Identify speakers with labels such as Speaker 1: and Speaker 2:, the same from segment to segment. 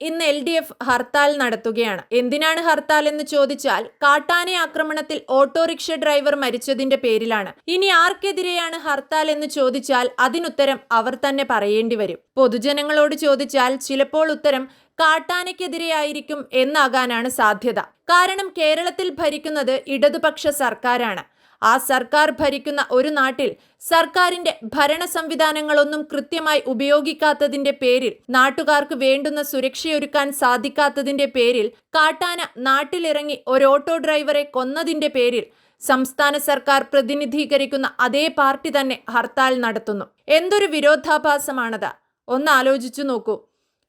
Speaker 1: ഇന്ന് L D F hartal നടത്തുകയാണ്. എന്തിനാണ് ഹർത്താൽ എന്ന് ചോദിച്ചാൽ കാട്ടാനെ ആക്രമണത്തിൽ ഓട്ടോറിക്ഷ ഡ്രൈവർ മരിച്ചതിന്റെ പേരിലാണ്. ഇനി ആർക്കെതിരെയാണ് ഹർത്താൽ എന്ന് ചോദിച്ചാൽ അതിനുത്തരം അവർ തന്നെ പറയേണ്ടി വരും. പൊതുജനങ്ങളോട് ചോദിച്ചാൽ ചിലപ്പോൾ ഉത്തരം കാട്ടാനയ്ക്കെതിരെയായിരിക്കും എന്നാകാനാണ് സാധ്യത. കാരണം കേരളത്തിൽ ഭരിക്കുന്നത് ഇടതുപക്ഷ സർക്കാരാണ്. ആ സർക്കാർ ഭരിക്കുന്ന ഒരു നാട്ടിൽ സർക്കാരിന്റെ ഭരണ സംവിധാനങ്ങളൊന്നും കൃത്യമായി ഉപയോഗിക്കാത്തതിന്റെ പേരിൽ നാട്ടുകാർക്ക് വേണ്ടുന്ന സുരക്ഷയൊരുക്കാൻ സാധിക്കാത്തതിന്റെ പേരിൽ കാട്ടാന നാട്ടിലിറങ്ങി ഒരു ഓട്ടോ ഡ്രൈവറെ കൊന്നതിന്റെ പേരിൽ സംസ്ഥാന സർക്കാർ പ്രതിനിധീകരിക്കുന്ന അതേ പാർട്ടി തന്നെ ഹർത്താൽ നടത്തുന്നു. എന്തൊരു വിരോധാഭാസമാണത്? ഒന്ന് ആലോചിച്ചു നോക്കൂ.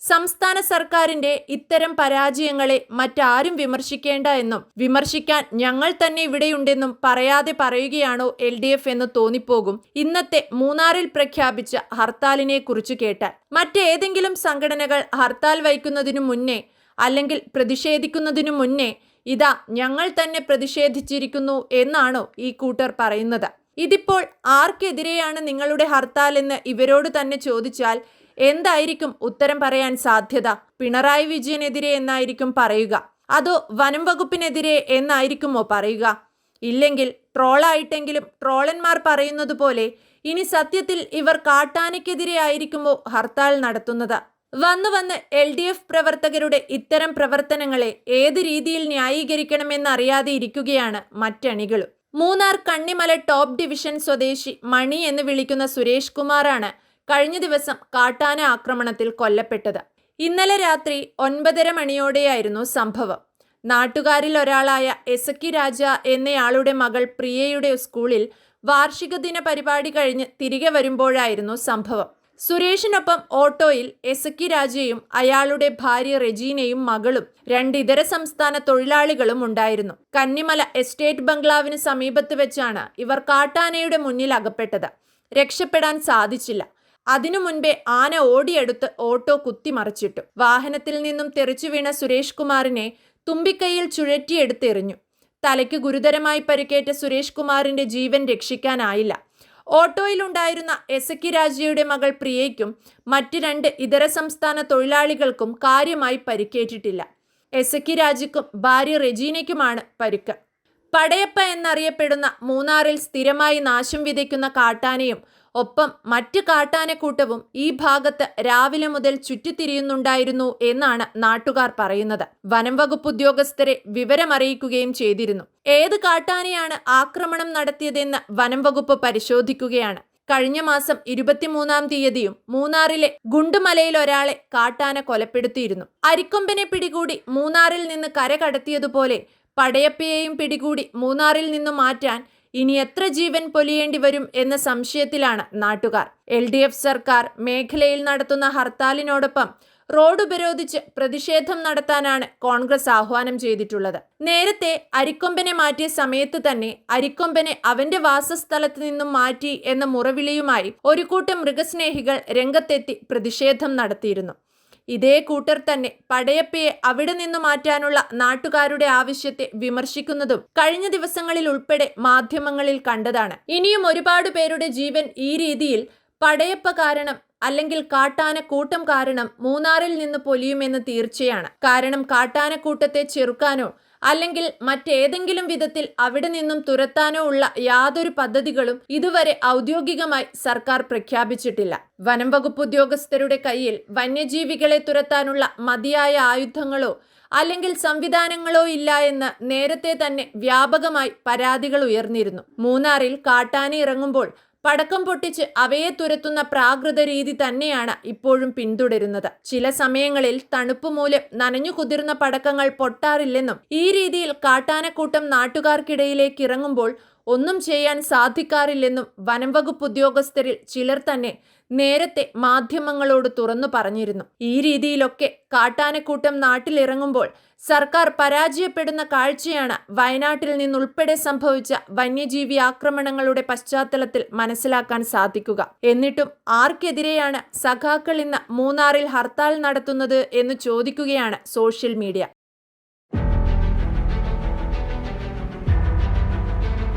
Speaker 1: സംസ്ഥാന സർക്കാരിന്റെ ഇത്തരം പരാജയങ്ങളെ മറ്റാരും വിമർശിക്കേണ്ട എന്നും വിമർശിക്കാൻ ഞങ്ങൾ തന്നെ ഇവിടെയുണ്ടെന്നും പറയാതെ പറയുകയാണോ എൽ ഡി എഫ് എന്ന് തോന്നിപ്പോകും ഇന്നത്തെ മൂന്നാറിൽ പ്രഖ്യാപിച്ച ഹർത്താലിനെ കുറിച്ച് കേട്ടാൽ. മറ്റേതെങ്കിലും സംഘടനകൾ ഹർത്താൽ വയ്ക്കുന്നതിനു മുന്നേ അല്ലെങ്കിൽ പ്രതിഷേധിക്കുന്നതിനു മുന്നേ ഇതാ ഞങ്ങൾ തന്നെ പ്രതിഷേധിച്ചിരിക്കുന്നു എന്നാണോ ഈ കൂട്ടർ പറയുന്നത്. ഇതിപ്പോൾ ആർക്കെതിരെയാണ് നിങ്ങളുടെ ഹർത്താൽ എന്ന് ഇവരോട് തന്നെ ചോദിച്ചാൽ എന്തായിരിക്കും ഉത്തരം പറയാൻ സാധ്യത? പിണറായി വിജയനെതിരെ എന്നായിരിക്കും പറയുക. അതോ വനം വകുപ്പിനെതിരെ എന്നായിരിക്കുമോ പറയുക? ഇല്ലെങ്കിൽ ട്രോളായിട്ടെങ്കിലും ട്രോളന്മാർ പറയുന്നത് പോലെ ഇനി സത്യത്തിൽ ഇവർ കാട്ടാനയ്ക്കെതിരെ ആയിരിക്കുമോ ഹർത്താൽ നടത്തുന്നത്? വന്നു വന്ന് എൽ ഡി എഫ് പ്രവർത്തകരുടെ ഇത്തരം പ്രവർത്തനങ്ങളെ ഏത് രീതിയിൽ ന്യായീകരിക്കണമെന്നറിയാതെ ഇരിക്കുകയാണ് മറ്റണികളും. മൂന്നാർ കണ്ണിമല ടോപ്പ് ഡിവിഷൻ സ്വദേശി മണി എന്ന് വിളിക്കുന്ന സുരേഷ് കുമാറാണ് കഴിഞ്ഞ ദിവസം കാട്ടാന ആക്രമണത്തിൽ കൊല്ലപ്പെട്ടത്. ഇന്നലെ രാത്രി ഒൻപതര മണിയോടെയായിരുന്നു സംഭവം. നാട്ടുകാരിൽ ഒരാളായ എസക്കി രാജ എന്നയാളുടെ മകൾ പ്രിയയുടെ സ്കൂളിൽ വാർഷിക ദിന പരിപാടി കഴിഞ്ഞ് തിരികെ വരുമ്പോഴായിരുന്നു സംഭവം. സുരേഷിനൊപ്പം ഓട്ടോയിൽ എസക്കി രാജയും അയാളുടെ ഭാര്യ റെജീനയും മകളും രണ്ട് ഇതര സംസ്ഥാന തൊഴിലാളികളും ഉണ്ടായിരുന്നു. കന്നിമല എസ്റ്റേറ്റ് ബംഗ്ലാവിന് സമീപത്ത് വെച്ചാണ് ഇവർ കാട്ടാനയുടെ മുന്നിൽ അകപ്പെട്ടത്. രക്ഷപ്പെടാൻ സാധിച്ചില്ല. അതിനു മുൻപേ ആന ഓടിയെടുത്ത് ഓട്ടോ കുത്തിമറിച്ചിട്ടു. വാഹനത്തിൽ നിന്നും തെറിച്ചു വീണ സുരേഷ് കുമാറിനെ തുമ്പിക്കൈയിൽ ചുഴറ്റിയെടുത്തെറിഞ്ഞു. തലയ്ക്ക് ഗുരുതരമായി പരിക്കേറ്റ സുരേഷ് കുമാറിന്റെ ജീവൻ രക്ഷിക്കാനായില്ല. ഓട്ടോയിലുണ്ടായിരുന്ന എസക്കി രാജയുടെ മകൾ പ്രിയയ്ക്കും മറ്റ് രണ്ട് ഇതര സംസ്ഥാന തൊഴിലാളികൾക്കും കാര്യമായി പരിക്കേറ്റിട്ടില്ല. എസക്കി രാജയ്ക്കും ഭാര്യ റെജീനയ്ക്കുമാണ് പരിക്ക്. പടയപ്പ എന്നറിയപ്പെടുന്ന മൂന്നാറിൽ സ്ഥിരമായി നാശം വിതയ്ക്കുന്ന കാട്ടാനയും ഒപ്പം മറ്റ് കാട്ടാനക്കൂട്ടവും ഈ ഭാഗത്ത് രാവിലെ മുതൽ ചുറ്റിത്തിരിയുന്നുണ്ടായിരുന്നു എന്നാണ് നാട്ടുകാർ പറയുന്നത്. വനം വകുപ്പ് ഉദ്യോഗസ്ഥരെ വിവരമറിയിക്കുകയും ചെയ്തിരുന്നു. ഏത് കാട്ടാനയാണ് ആക്രമണം നടത്തിയതെന്ന് വനം വകുപ്പ് പരിശോധിക്കുകയാണ്. കഴിഞ്ഞ മാസം ഇരുപത്തിമൂന്നാം തീയതിയും മൂന്നാറിലെ ഗുണ്ടുമലയിൽ ഒരാളെ കാട്ടാന കൊലപ്പെടുത്തിയിരുന്നു. അരിക്കൊമ്പനെ പിടികൂടി മൂന്നാറിൽ നിന്ന് കര കടത്തിയതുപോലെ പടയപ്പയെയും പിടികൂടി മൂന്നാറിൽ നിന്നും മാറ്റാൻ ഇനി എത്ര ജീവൻ പൊലിയേണ്ടി വരും എന്ന സംശയത്തിലാണ് നാട്ടുകാർ. എൽ ഡി എഫ് സർക്കാർ മേഖലയിൽ നടത്തുന്ന ഹർത്താലിനോടൊപ്പം റോഡ് ഉപരോധിച്ച് പ്രതിഷേധം നടത്താനാണ് കോൺഗ്രസ് ആഹ്വാനം ചെയ്തിട്ടുള്ളത്. നേരത്തെ അരിക്കൊമ്പനെ മാറ്റിയ സമയത്ത് തന്നെ അരിക്കൊമ്പനെ അവന്റെ വാസസ്ഥലത്ത് നിന്നും മാറ്റി എന്ന മുറവിളിയുമായി ഒരു കൂട്ടം മൃഗസ്നേഹികൾ രംഗത്തെത്തി പ്രതിഷേധം നടത്തിയിരുന്നു. ഇതേ കൂട്ടർ തന്നെ പടയപ്പയെ അവിടെ നിന്നു മാറ്റാനുള്ള നാട്ടുകാരുടെ ആവശ്യത്തെ വിമർശിക്കുന്നതും കഴിഞ്ഞ ദിവസങ്ങളിൽ ഉൾപ്പെടെ മാധ്യമങ്ങളിൽ കണ്ടതാണ്. ഇനിയും ഒരുപാട് പേരുടെ ജീവൻ ഈ രീതിയിൽ പടയപ്പ കാരണം അല്ലെങ്കിൽ കാട്ടാനക്കൂട്ടം കാരണം മൂന്നാറിൽ നിന്ന് പൊലിയുമെന്ന് തീർച്ചയാണ്. കാരണം കാട്ടാനക്കൂട്ടത്തെ ചെറുക്കാനോ അല്ലെങ്കിൽ മറ്റേതെങ്കിലും വിധത്തിൽ അവിടെ നിന്നും തുരത്താനോ ഉള്ള യാതൊരു പദ്ധതികളും ഇതുവരെ ഔദ്യോഗികമായി സർക്കാർ പ്രഖ്യാപിച്ചിട്ടില്ല. വനം വകുപ്പ് ഉദ്യോഗസ്ഥരുടെ കയ്യിൽ വന്യജീവികളെ തുരത്താനുള്ള മതിയായ ആയുധങ്ങളോ അല്ലെങ്കിൽ സംവിധാനങ്ങളോ ഇല്ല എന്ന് നേരത്തെ തന്നെ വ്യാപകമായി പരാതികൾ ഉയർന്നിരുന്നു. മൂന്നാറിൽ കാട്ടാന ഇറങ്ങുമ്പോൾ പടക്കം പൊട്ടിച്ച് അവയെ തുരത്തുന്ന പ്രാകൃത രീതി തന്നെയാണ് ഇപ്പോഴും പിന്തുടരുന്നത്. ചില സമയങ്ങളിൽ തണുപ്പ് മൂലം നനഞ്ഞു കുതിർന്ന പടക്കങ്ങൾ പൊട്ടാറില്ലെന്നും ഈ രീതിയിൽ കാട്ടാനക്കൂട്ടം നാട്ടുകാർക്കിടയിലേക്ക് ഇറങ്ങുമ്പോൾ ഒന്നും ചെയ്യാൻ സാധിക്കാറില്ലെന്നും വനംവകുപ്പ് ഉദ്യോഗസ്ഥരിൽ ചിലർ തന്നെ നേരത്തെ മാധ്യമങ്ങളോട് തുറന്നു പറഞ്ഞിരുന്നു. ഈ രീതിയിലൊക്കെ കാട്ടാനക്കൂട്ടം നാട്ടിലിറങ്ങുമ്പോൾ സർക്കാർ പരാജയപ്പെടുന്ന കാഴ്ചയാണ് വയനാട്ടിൽ നിന്നുൾപ്പെടെ സംഭവിച്ച വന്യജീവി ആക്രമണങ്ങളുടെ പശ്ചാത്തലത്തിൽ മനസ്സിലാക്കാൻ സാധിക്കുക. എന്നിട്ടും ആർക്കെതിരെയാണ് സഖാക്കൾ ഇന്ന് മൂന്നാറിൽ ഹർത്താൽ നടത്തുന്നത് എന്ന് ചോദിക്കുകയാണ് സോഷ്യൽ മീഡിയ.